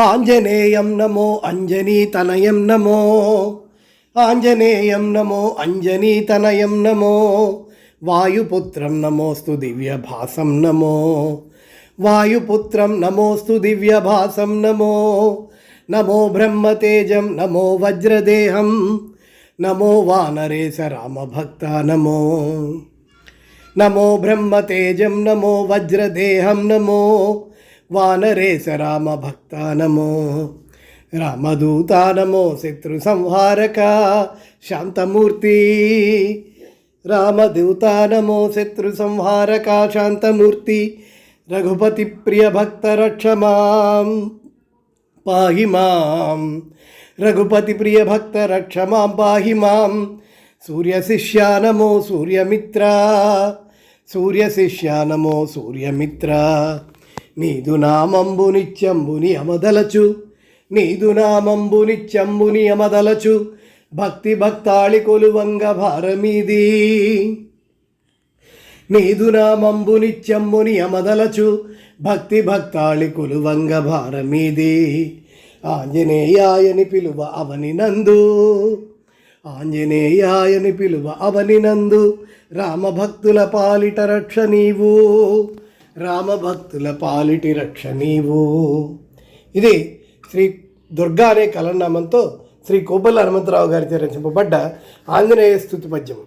ఆంజనేయం నమో అంజనీతనయం నమో. ఆంజనేయం నమో అంజనీతనయం నమో. వాయుపుత్రం నమోస్తు దివ్యభాసం నమో. వాయుపుత్రం నమోస్తు దివ్యభాసం నమో. నమో బ్రహ్మతేజం నమో వజ్రదేహం నమో వానరేశ రామభక్త నమో. నమో బ్రహ్మతేజం నమో వజ్రదేహం నమో వానరేశ రామభక్త నమో రామదూత నమో శత్రు సంహారక శాంతమూర్తి రామదూత నమో శత్రు సంహారక శాంతమూర్తి రఘుపతి ప్రియ భక్త రక్షమాం పాహి మాం రఘుపతి ప్రియ భక్త రక్ష మాం పాహి మాం సూర్య శిష్యా నమో సూర్యమిత్ర సూర్య శిష్యా నమో సూర్యమిత్ర నీదు నామంబు నిత్యంబుని అమదలచు నీదు నామంబు నిత్యంబుని అమదలచు భక్తి భక్తాళి కొలువంగ భారమీది. నీదు నామంబు నిత్యంబుని అమదలచు భక్తి భక్తాళి కొలువంగ భారమీది. ఆంజనేయాయని పిలువ అవని నందు. ఆంజనేయాయని పిలువ అవని నందు. రామభక్తుల పాలిట రక్ష నీవు. రామభక్తుల పాలిటి రక్ష నీవు. ఇది శ్రీ దుర్గా అనే కలనామంతో శ్రీ కోపల్ల హనుమంతరావు గారిచే రచింపబడ్డ ఆంజనేయ స్థుతి పద్యం